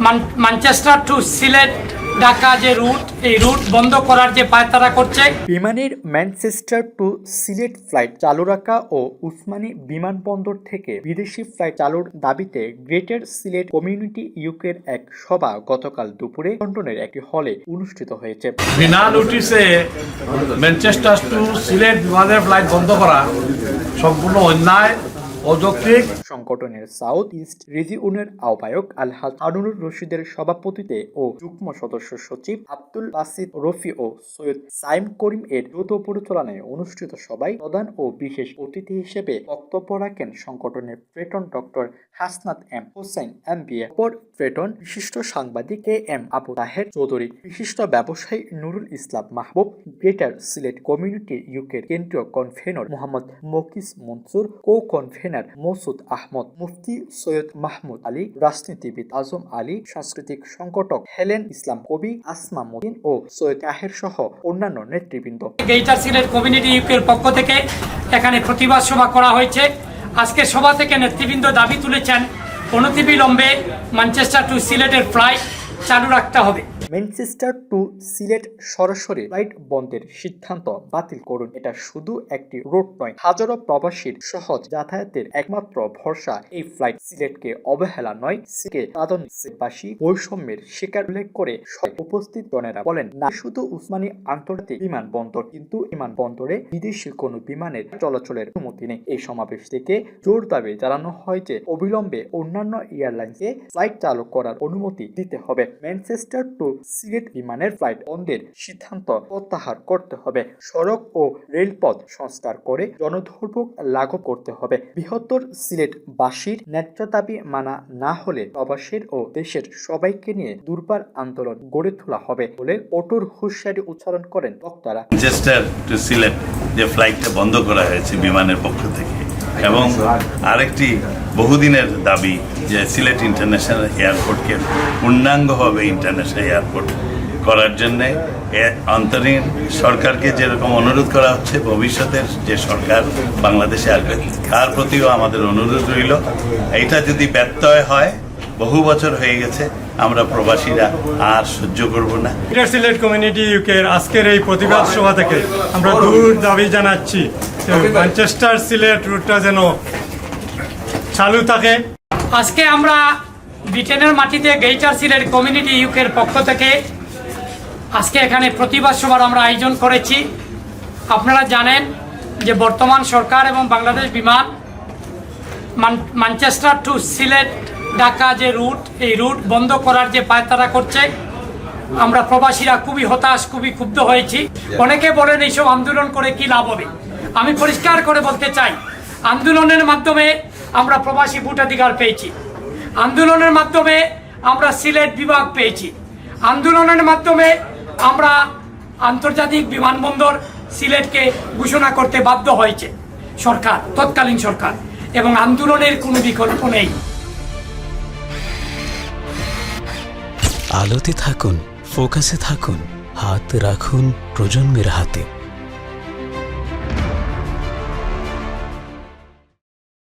মান- Manchester to Sylhet Dhaka যে root এই রুট বন্ধ করার যে পায়তারা করছে। বিমানের ম্যানচেস্টার টু সিলেট ফ্লাইট চালু রাখা ও উসমানী বিমানবন্দর থেকে বিদেশি ফ্লাইট চালুর দাবিতে গ্রেটার সিলেট কমিউনিটি ইউকের এক সভা গতকাল দুপুরে লন্ডনের একটি হলে অনুষ্ঠিত হয়েছে। বিনা নোটিশে ম্যানচেস্টার টু সিলেট বিমানের ফ্লাইট বন্ধ করা সম্পূর্ণ অন্যায়। অযৌক্তিক সংগঠনের সাউথ ইস্ট রিজিউনের আহ্বায়ক আলহাজ হারুনুর রশিদের সভাপতিতে ও যুগ্ম সদস্য সচিব আব্দুল বাসিদ রফি ও সৈয়দ সাইম করিম এর দ্রুত পরিচালনায় অনুষ্ঠিত সভায় প্রধান ও বিশেষ অতিথি হিসেবে বক্তব্য রাখেন সংগঠনের patron doctor Hasnat M Hossain M B অপর প্রেটন বিশিষ্ট সাংবাদিক কে এম আবু তাহের চৌধুরী, বিশিষ্ট ব্যবসায়ী নুরুল ইসলাম মাহবুব, গ্রেটার সিলেট কমিউনিটি ইউকের কেন্দ্রীয় convenor Mohammad Mokis Mansur co convenor Masud Ahmed Mufti Syed Mahmud Ali রাজনীতিবিদ আজম আলী, সাংস্কৃতিক সংগঠক হেলেন ইসলাম কবি আসমা মদিন ও সৈয়দ তাহের সহ অন্যান্য নেতৃবৃন্দ। গেইটার সিলেট কমিউনিটি ইউকের পক্ষ থেকে এখানে প্রতিবাদ সভা করা হয়েছে। আজকে সভা থেকে নেতৃবৃন্দ দাবি তুলেছেন, অনতিবিলম্বে ম্যানচেস্টার টু সিলেটের ফ্লাইট চালু রাখতে হবে। ম্যানচেস্টার টু সিলেট সরাসরি ফ্লাইট বন্ধের সিদ্ধান্ত বাতিল করুন। এটা শুধু একটি রোড নয়, হাজারো প্রবাসীর সহজ যাতায়াতের একমাত্র ভরসা এই ফ্লাইট সিলেটকে অবহেলা নয় সিকে প্রাধান্যবাসী বৈষম্যের শিকার উল্লেখ করে উপস্থিত জনেরা বলেন, না, শুধু উসমানী আন্তর্জাতিক বিমানবন্দর, কিন্তু বিমানবন্দরে বিদেশি কোনো বিমানের চলাচলের অনুমতি নেই। এই সমাবেশ থেকে জোর দাবি জানানো হয় যে, অবিলম্বে অন্যান্য এয়ারলাইন্সে ফ্লাইট চালু করার অনুমতি দিতে হবে। ম্যানচেস্টার টু সিলেট বিমানের ফ্লাইট বন্ধের সিদ্ধান্ত প্রত্যাহার করতে হবে। সড়ক ও রেলপথ সংস্কার করে জনদুর্ভোগ লাঘব করতে হবে। বৃহত্তর সিলেটবাসীর ন্যায্য দাবি মানা না হলে প্রবাসীর ও দেশের সবাইকে নিয়ে দুর্বার আন্দোলন গড়ে তোলা হবে বলে কঠোর হুঁশিয়ারি উচ্চারণ করেন বক্তারা। ম্যানচেস্টার টু সিলেট যে ফ্লাইটটা বন্ধ করা হয়েছে বিমানের পক্ষ থেকে এবং আরেকটি বহুদিনের দাবি যে সিলেট ইন্টারন্যাশনাল এয়ারপোর্টকে পূর্ণাঙ্গভাবে ইন্টারন্যাশনাল এয়ারপোর্ট করার জন্য অন্তরীণ সরকারকে যেরকম অনুরোধ করা হচ্ছে ভবিষ্যতের যে সরকার বাংলাদেশে আসবে তার প্রতিও আমাদের অনুরোধ রইল। এটা যদি ব্যত্যয় হয় বহু বছর হয়ে গেছে আমরা প্রবাসীরা আর সহ্য করব না। গ্রেটার সিলেট কমিউনিটি ইউকের আজকের এই প্রতিবাদ সভা থেকে আমরা দূর দাবি জানাচ্ছি ম্যানচেস্টার সিলেট রুটটা যেন চালু থাকে। আজকে আমরা ব্রিটেনের মাটিতে গেইটার সিলেট কমিউনিটি ইউকের পক্ষ থেকে আজকে এখানে প্রতিবাদ সভার আমরা আয়োজন করেছি। আপনারা জানেন যে বর্তমান সরকার এবং বাংলাদেশ বিমান মান- ম্যানচেস্টার টু সিলেট ঢাকা যে রুট, এই রুট বন্ধ করার যে পায়তারা করছে, আমরা প্রবাসীরা খুবই হতাশ, খুবই ক্ষুব্ধ হয়েছি। অনেকে বলেন এইসব আন্দোলন করে কি লাভ হবে? আমি পরিষ্কার করে বলতে চাই, আন্দোলনের মাধ্যমে আমরা প্রবাসী ভোটাধিকার পেয়েছি। আন্দোলনের মাধ্যমে আমরা সিলেট বিভাগ পেয়েছি। আন্দোলনের মাধ্যমে আমরা আন্তর্জাতিক বিমানবন্দর সিলেটকে ঘোষণা করতে বাধ্য হয়েছে সরকার, তৎকালীন সরকার, এবং আন্দোলনের কোনো বিকল্প নেই। আলোতে থাকুন, ফোকাসে থাকুন, হাত রাখুন প্রজন্মের হাতে।